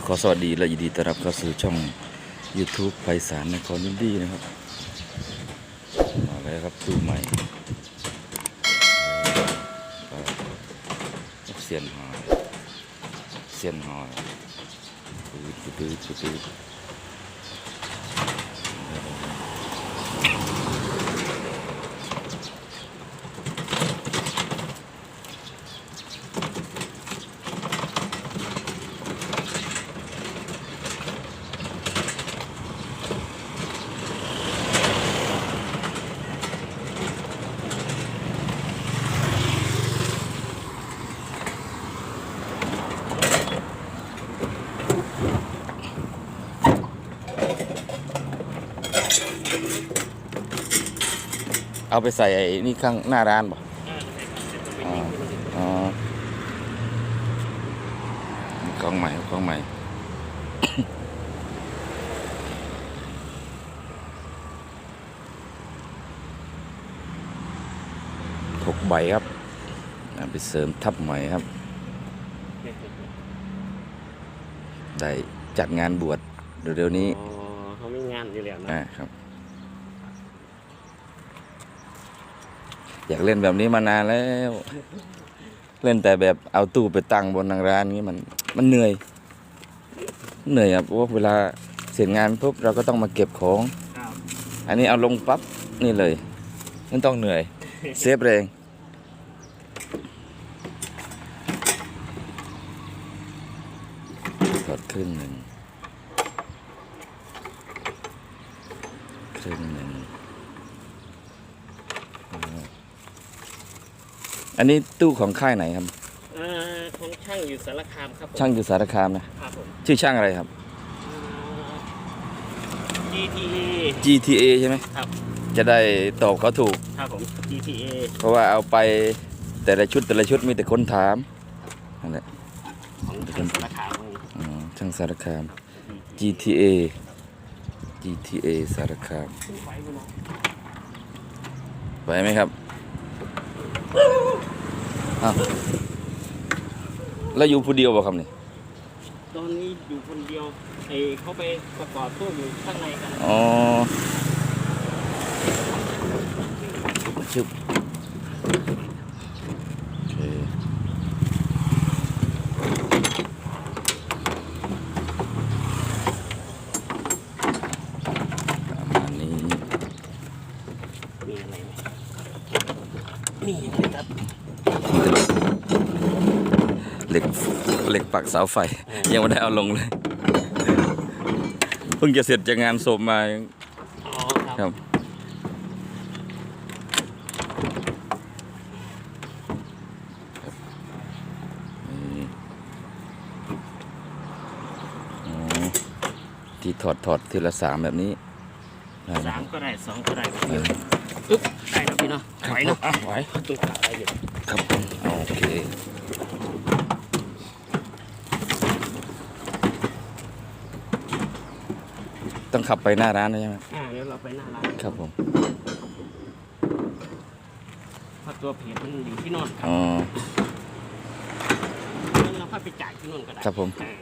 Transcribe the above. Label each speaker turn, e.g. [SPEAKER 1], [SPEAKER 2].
[SPEAKER 1] ก็ขอสวัสดีและยินดีต้อนรับเข้าสู่ช่อง YouTube ไพศาลนครยินดีนะครับ มาแล้วครับตู้ใหม่เสียนหอยเสียนหอยปืดปืดปืด เอาไปใส่ไอ้นี่ข้างหน้าร้านป่ะอ๋ออ๋อกล้องใหม่กล้องใหม่หกใบครับเอาไปเสริมทับใหม่ครับ ได้จัดงานบวชเร็วๆนี้
[SPEAKER 2] อ๋อเขาไม่งานอยู่แล้วนะ
[SPEAKER 1] อ่าครับ อยากเล่นแบบนี้มานานแล้ว เล่นแต่แบบเอาตู้ไปตั้งบนทางร้านนี้มันมันเหนื่อย เหนื่อยครับเพราะว่าเวลาเสร็จงานปุ๊บเราก็ต้องมาเก็บของ อันนี้เอาลงปั๊บนี่เลยไม่ต้องเหนื่อย เซฟเองถอดครึ่งหนึ่งครึ่งหนึ่งอ่า อันนี้ตู้ของค่ายไหนครับ
[SPEAKER 2] เอ่อของช่างอยู่สารคามครับผม
[SPEAKER 1] ช่างอยู่สารคามนะครับ
[SPEAKER 2] ผม
[SPEAKER 1] ชื่อช่างอะไรครับ
[SPEAKER 2] เอ่อ GTA
[SPEAKER 1] GTA ใช่ไหม
[SPEAKER 2] ครับ
[SPEAKER 1] จะได้ตอบเขาถูก
[SPEAKER 2] ครับผม GTA
[SPEAKER 1] เพราะว่าเอาไปแต่ละชุดแต่ละชุดมีแต่คนถามนั่นแหละ
[SPEAKER 2] ของช่างสารคามนี่
[SPEAKER 1] อืมช่างสารคาม GTA GTA สารคาม
[SPEAKER 2] ขึ้นไฟบนน้อง
[SPEAKER 1] ไหวไหมครับ อ้าวแล้วอยู่ผู้เดียวบ่ครับนี่
[SPEAKER 2] ตอนนี้อยู่คนเดียวไอเขาไปประกอบตู้อยู่ข้างในกัน
[SPEAKER 1] อ๋อชึบโอเคประมาณนี้
[SPEAKER 2] มีอะไรไหม นี่นะครับ
[SPEAKER 1] เหล็กเหล็กปักเสาไฟ ยังไม่ได้เอาลงเลย เพิ่งจะเสร็จจากงานศพมายัง
[SPEAKER 2] อ๋อค
[SPEAKER 1] ค
[SPEAKER 2] รั
[SPEAKER 1] รั
[SPEAKER 2] บ บ
[SPEAKER 1] นี่อ๋อที่ถอดถอดทีละสามแบบนี้ได้นะ
[SPEAKER 2] สามก็ได้สองก็ได้
[SPEAKER 1] เออ
[SPEAKER 2] อึ๊บได้แล้ วพี่เนาะไหวเนาะ
[SPEAKER 1] อะไหว
[SPEAKER 2] ตู้ขาอะไรอยู่
[SPEAKER 1] ครับผมโอเคต้องขับไปหน้าร้านนะใช่ไหม
[SPEAKER 2] อ่าเดี๋ยวเราไปหน้าร้าน
[SPEAKER 1] ครับผม
[SPEAKER 2] เพราะตัวเพจมันอยู่ที่โนนครับ
[SPEAKER 1] อ๋อ
[SPEAKER 2] เราค่อยไปจ่ายที่โนนก็ได้
[SPEAKER 1] ครับผม
[SPEAKER 2] เออ